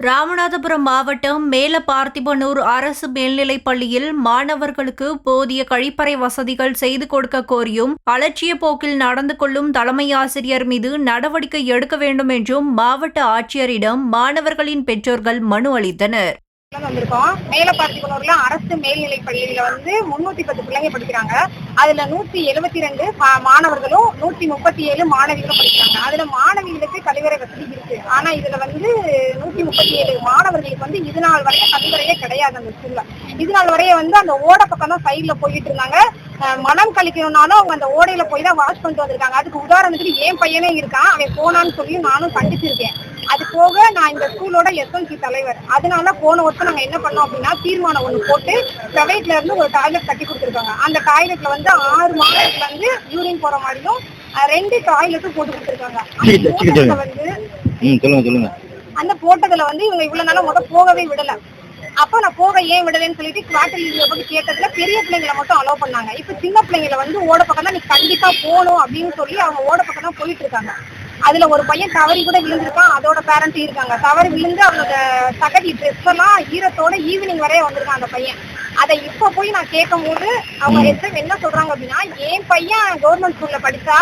ராமநாதபுரம் மாவட்டம் மேலபார்த்திபனூர் அரசு மேல்நிலைப் பள்ளியில் மாணவர்களுக்கு போதிய கழிப்பறை வசதிகள் செய்து கொடுக்க கோரியும் அலட்சிய போக்கில் நடந்து கொள்ளும் தலைமை ஆசிரியர் மீது நடவடிக்கை எடுக்க வேண்டும் என்றும் மாவட்ட ஆட்சியரிடம் மாணவர்களின் பெற்றோர்கள் மனு அளித்தனர். வந்திருக்கோம். மேல அரசு மேல்நிலை பள்ளியில வந்து முன்னூத்தி பத்து பிள்ளைங்க படிக்கிறாங்க. அதுல நூத்தி எழுபத்தி ரெண்டு மாணவர்களும் நூத்தி முப்பத்தி ஏழு மாணவிகளும் படிக்கிறாங்க. அதுல மாணவிகளுக்கு கழிவறை வசதி இருக்கு. ஆனா இதுல வந்து நூத்தி முப்பத்தி ஏழு மாணவர்களுக்கு வந்து இது நாள் வரைய கழிவறையே கிடையாது அந்த ஸ்கூல்ல இது நாள் வரைய வந்து அந்த ஓட பக்கம் தான் சைட்ல போயிட்டு இருந்தாங்க. மலம் கழிக்கணும்னாலும் அவங்க அந்த ஓடையில போய் தான் வாஷ் பண்ணிட்டு வந்திருக்காங்க. அதுக்கு உதாரணத்துக்கு என் பையனே இருக்கான். அவன் போனான்னு சொல்லி நானும் கண்டிச்சிருக்கேன். அது போக நான் இந்த ஸ்கூலோட எஸ்எல்சி தலைவர். அதனால போன வருஷம் நாங்க என்ன பண்ணோம் அப்படின்னா தீர்மானம் ஒண்ணு போட்டு பிரைவேட்ல இருந்து ஒரு டாய்லெட் கட்டி கொடுத்துருக்காங்க. அந்த டாய்லெட்ல வந்து ஆறு மாதத்துல வந்து யூரின் போற மாதிரியும் ரெண்டு டாய்லெட்டும் போட்டு கொடுத்துருக்காங்க. அந்த போட்டதுல வந்து சொல்லுங்க சொல்லுங்க. அந்த போட்டதுல வந்து இவங்க இவ்வளவு நாளா முத போகவே விடல. அப்ப நான் போக ஏன் விடலைன்னு சொல்லிட்டு குவார்டர் லீவ்ல போய் கேட்டதுல பெரிய பிள்ளைங்களை மட்டும் அலோவ் பண்ணாங்க. இப்ப சின்ன பிள்ளைங்களை வந்து ஓட பக்கம் தான் நீ கண்டிப்பா போகணும் அப்படின்னு சொல்லி அவங்க ஓட பக்கம் தான் போயிட்டு இருக்காங்க. அதுல ஒரு பையன் தவறி கூட விழுந்திருக்கான் அதோட பேரண்ட் இருக்காங்க. தவறி விழுந்து அவனோட சகதி ட்ரெஸ் எல்லாம் ஈரத்தோட ஈவினிங் வரைய வந்திருக்கான் அந்த பையன். அதை இப்ப போய் நான் கேட்கும் போது அவங்க ஹெச்எம் என்ன சொல்றாங்க அப்படின்னா என் பையன் கவர்மெண்ட் ஸ்கூல்ல படிச்சா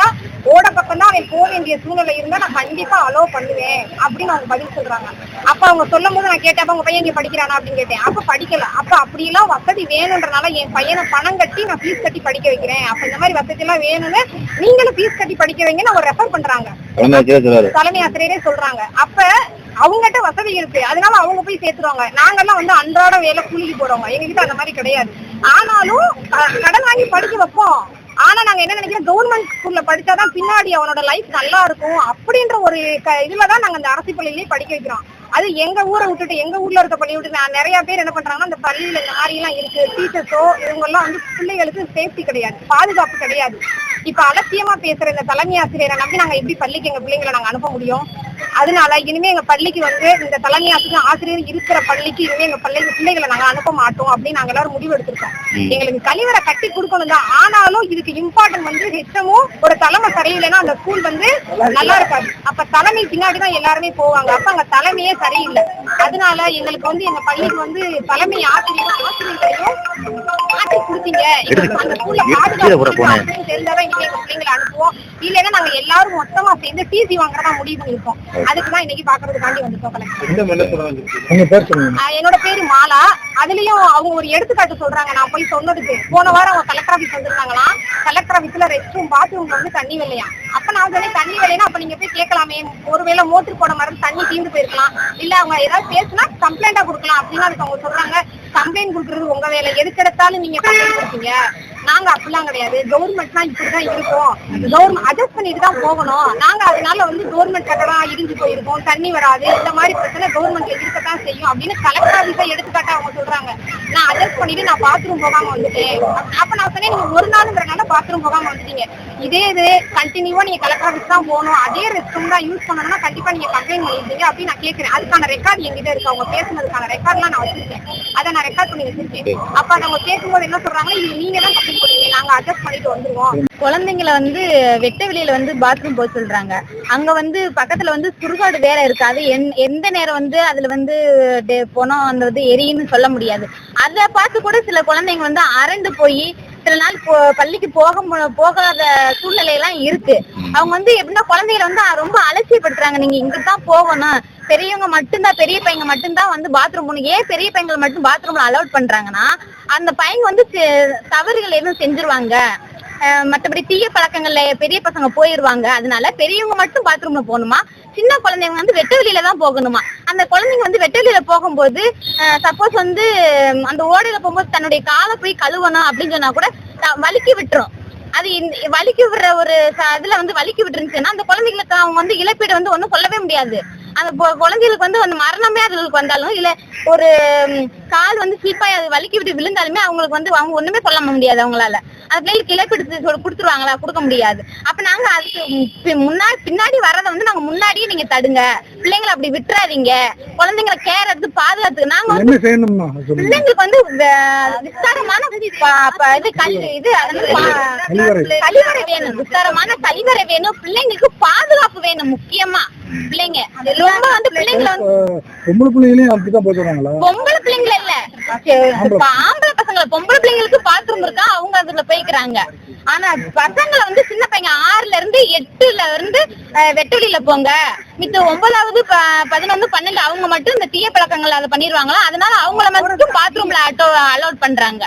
ஓட பக்கம் தான் அவன் போக வேண்டிய சூழ்நிலை இருந்தா நான் கண்டிப்பா அலோவ் பண்ணுவேன் அப்படின்னு அவங்க பதில் சொல்றாங்க. அப்ப அவங்க சொல்லும் போது நான் கேட்டேன் அப்ப உங்க பையன் இங்க படிக்கிறானா அப்படின்னு கேட்டேன். அப்ப படிக்கல. அப்ப அப்படியெல்லாம் வசதி வேணுன்றனால என் பையனை பணம் கட்டி நான் ஃபீஸ் கட்டி படிக்க வைக்கிறேன். அப்ப இந்த மாதிரி வசதி எல்லாம் வேணும்னு நீங்களும் ஃபீஸ் கட்டி படிக்க வைங்கன்னு அவங்க ரெஃபர் பண்றாங்க. தலைமை ஆசிரியரே சொல்றாங்க. அப்ப அவங்ககிட்ட வசதி இருக்கு. அதனால அவங்க போய் சேர்த்துருவாங்க. நாங்கெல்லாம் வந்து அன்றாட வேலை கூலிக்கு போறவங்க. எங்ககிட்ட அந்த மாதிரி கிடையாது. ஆனாலும் கடன் வாங்கி படிக்க வைப்போம். ஆனா நாங்க என்ன நினைக்கிறோம்? கவர்மெண்ட் ஸ்கூல்ல படிச்சாதான் பின்னாடி அவனோட லைஃப் நல்லா இருக்கும் அப்படின்ற ஒரு க- இதுலதான் நாங்க அந்த அரசு பள்ளியிலேயே படிக்க வைக்கிறோம். அது எங்க ஊரை விட்டுட்டு எங்க ஊர்ல இருக்க பள்ளி விட்டு நான் நிறைய பேர் என்ன பண்றாங்கன்னா அந்த பள்ளியில இந்த மாதிரி எல்லாம் இருக்கு. டீச்சர்ஸோ இவங்க எல்லாம் வந்து பிள்ளைகளுக்கு சேஃப்டி கிடையாது. பாதுகாப்பு கிடையாது. இப்ப அலட்சியமா பேசுற இந்த தலைமை ஆசிரியரை நம்பி நாங்க எப்படி பள்ளிக்கு எங்க பிள்ளைங்களை நாங்க அனுப்ப முடியும்? அதனால இனிமே எங்க பள்ளிக்கு வந்து இந்த தலைமை ஆசிரியர் ஆசிரியர் இருக்கிற பள்ளிக்கு இனிமே எங்க பள்ளி பிள்ளைகளை நாங்க அனுப்ப மாட்டோம் அப்படின்னு நாங்க எல்லாரும் முடிவு எடுத்திருக்கோம். எங்களுக்கு கழிவறை கட்டி கொடுக்கணும் தான் ஆனாலும் இதுக்கு இம்பார்ட்டன்ட் வந்து ஹெச்சமும் ஒரு தலைமை சரியில்லைன்னா அந்த ஸ்கூல் வந்து நல்லா இருக்காது. அப்ப தலைமை பின்னாடி தான் எல்லாருமே போவாங்க. அப்ப அங்க தலைமையே சரியில்லை. அதனால எங்களுக்கு வந்து எங்க பள்ளிக்கு வந்து தலைமை ஆசிரியரும் ஆசிரியர்களையும் மாற்றி கொடுத்தீங்க கீழே பாதுகாப்பு போனேன். இல்லைன்னா நாங்க எல்லாரும் மொத்தமா சேர்ந்து டிசி வாங்குறதா முடிவு பண்ணிருக்கோம் அதுக்கு தான் இன்னைக்கு பாக்குறதுக்காண்டி ஆஹ் என்னோட பேரு மாலா. அதுலயும் அவங்க ஒரு எடுத்துக்காட்டு சொல்றாங்க. நான் போய் சொன்னதுக்கு. போன வாரம் அவங்க கலெக்டர் ஆபீஸ் வந்திருந்தாங்களாம் கலெக்டர் ஆபீஸ்ல ரெஸ்ட் ரூம் பாத்ரூம்ல வந்து தண்ணி வரலையா அப்ப நான் சொன்னேன் தண்ணி வரலைன்னா அப்ப நீங்க போய் கேட்கலாமே. ஒருவேளை மோட்டர் போட மாதிரி தண்ணி தீர்ந்து போயிருக்கலாம். இல்ல அவங்க ஏதாவது பேசுனா கம்ப்ளைண்டா கொடுக்கலாம். அப்படின்னு அதுக்கு அவங்க சொல்றாங்க. கம்ப்ளைண்ட் கொடுக்கறது உங்க வேலை. எதுக்கு எடுத்தாலும் நீங்க கம்ப்ளைண்ட் கொடுப்பீங்க? நாங்க அப்படிலாம் கிடையாது. கவர்மெண்ட்னா இப்படிதான் இருக்கும். கவர்மெண்ட் அட்ஜஸ்ட் பண்ணிட்டு தான் போகணும். நாங்க அதனால வந்து கவர்மெண்ட் கட்டடம் இடிஞ்சு போயிருக்கோம். தண்ணி வராது. இந்த மாதிரி பிரச்சனை கவர்மெண்ட்ல இருக்கத்தான் செய்யும் அப்படின்னு கலெக்டர் ஆபீஸா எடுத்துக்காட்டா அவங்க சொல்றாங்க. நான் அட்ஜஸ்ட் பண்ணிட்டு நான் பாத்ரூம் போகாம வந்துட்டேன். அப்ப நான் சொன்னேன் நீங்க ஒரு நாளுங்கிறனால பாத்ரூம் போகாம வந்துட்டீங்க. இதே இது கண்டினியூவா நீங்க கலெக்டர் ஆபீஸ் தான் போகணும். அதே ரெஸ்ட் ரூம் தான் யூஸ் பண்ணணும்னா கண்டிப்பா நீங்க கம்ப்ளைண்ட் பண்ணிருந்தீங்க அப்படின்னு நான் கேட்கிறேன் அதுக்கான ரெக்கார்ட் என்கிட்ட இருக்கு. அவங்க பேசுனதுக்கான ரெக்கார்ட்லாம் நான் வச்சிருக்கேன். அதை நான் ரெக்கார்ட் பண்ணி வச்சிருக்கேன். அப்ப அவங்க கேட்கும்போது என்ன சொல்றாங்க நீங்க தான் நாங்க அட்ஜஸ்ட் பண்ணிட்டு வந்துருவோம். குழந்தைங்களை வந்து வெட்ட வெளியில வந்து பாத்ரூம் போக சொல்றாங்க. அங்க வந்து பக்கத்துல வந்து சுடுகாடு வேற இருக்காது. எந்- எந்த நேரம் வந்து அதுல வந்து டே- அந்த வந்து எரியுன்னு சொல்ல முடியாது. அத பார்த்து கூட சில குழந்தைங்க வந்து அரண்டு போய் சில நாள் போ- பள்ளிக்கு போக மு- போகாத சூழ்நிலை எல்லாம் இருக்கு. அவங்க வந்து எப்படின்னா குழந்தைகளை வந்து ரொம்ப அலட்சியப்படுத்துறாங்க. நீங்க இங்கதான் போகணும். பெரியவங்க மட்டும்தான் பெரிய பையங்க மட்டும்தான் வந்து பாத்ரூம் போகணும். ஏன் பெரிய பையங்களை மட்டும் பாத்ரூம்ல அலௌட் பண்றாங்கன்னா அந்த பையங்க வந்து தவறுகள் எதுவும் செஞ்சிருவாங்க. அஹ் மத்தபடி தீய பழக்கங்கள்ல பெரிய பசங்க போயிருவாங்க. அதனால பெரியவங்க மட்டும் பாத்ரூம்ல போகணுமா? சின்ன குழந்தைங்க வந்து வெட்ட வெளியில தான் போகணுமா? அந்த குழந்தைங்க வந்து வெட்ட வெளியில போகும்போது சப்போஸ் வந்து அந்த ஓடையில போகும்போது தன்னுடைய காலை போய் கழுவணும் அப்படின்னு சொன்னா கூட த- வலிக்கி விட்டுரும். அது வலிக்கு விடுற ஒரு இதுல வந்து வலிக்கு விட்டுருந்துச்சுன்னா அந்த குழந்தைங்களுக்கு அவங்க வந்து இழப்பீடு வந்து ஒண்ணும் சொல்லவே முடியாது. அந்த குழந்தைகளுக்கு வந்து அந்த மரணமே அதுகளுக்கு வந்தாலும் இல்ல ஒரு கால் வந்து ஸ்லிப்பாய் அது வலிக்கி விட்டு விழுந்தாலுமே அவங்களுக்கு வந்து அவங்க ஒண்ணுமே சொல்ல முடியாது அவங்களால. அந்த பிள்ளைகளுக்கு இழப்பீடு கொடுத்துருவாங்களா? கொடுக்க முடியாது. அப்ப நாங்க அதுக்கு முன்னாடி பின்னாடி வர்றதை வந்து நாங்க முன்னாடியே நீங்க தடுங்க. பிள்ளைங்களை அப்படி விட்டுறாதீங்க. குழந்தைங்களை கேர் எடுத்து பாதுகாத்து நாங்க வந்து பிள்ளைங்களுக்கு வந்து விஸ்தாரமான இது இது. கழிவறை வேணும். விஸ்தாரமான கழிவறை வேணும். பிள்ளைங்களுக்கு பாதுகாப்பு வேணும் முக்கியமா. பிள்ளைங்க. ரொம்ப வந்து பிள்ளைங்களை வந்து பொம்பளை பிள்ளைங்களையும் அப்படிதான் போய் சொல்றாங்களா பொம்பளை பிள்ளைங்கள இல்ல. ஆம்பளை பசங்கள பொம்பளை பிள்ளைங்களுக்கு பாத்ரூம் இருக்கா? அவங்க அதுல போய்க்கிறாங்க. ஆனா பசங்களை வந்து சின்ன பையன் ஆறுல இருந்து எட்டுல இருந்து அஹ், வெட்ட வெளியில போங்க. மித்த ஒன்பதாவது ப- பதினொன்னு பன்னெண்டு அவங்க மட்டும் இந்த தீய பழக்கங்கள் அதை பண்ணிருவாங்களா அதனால அவங்கள மட்டும் பாத்ரூம்ல அலோட் பண்றாங்க.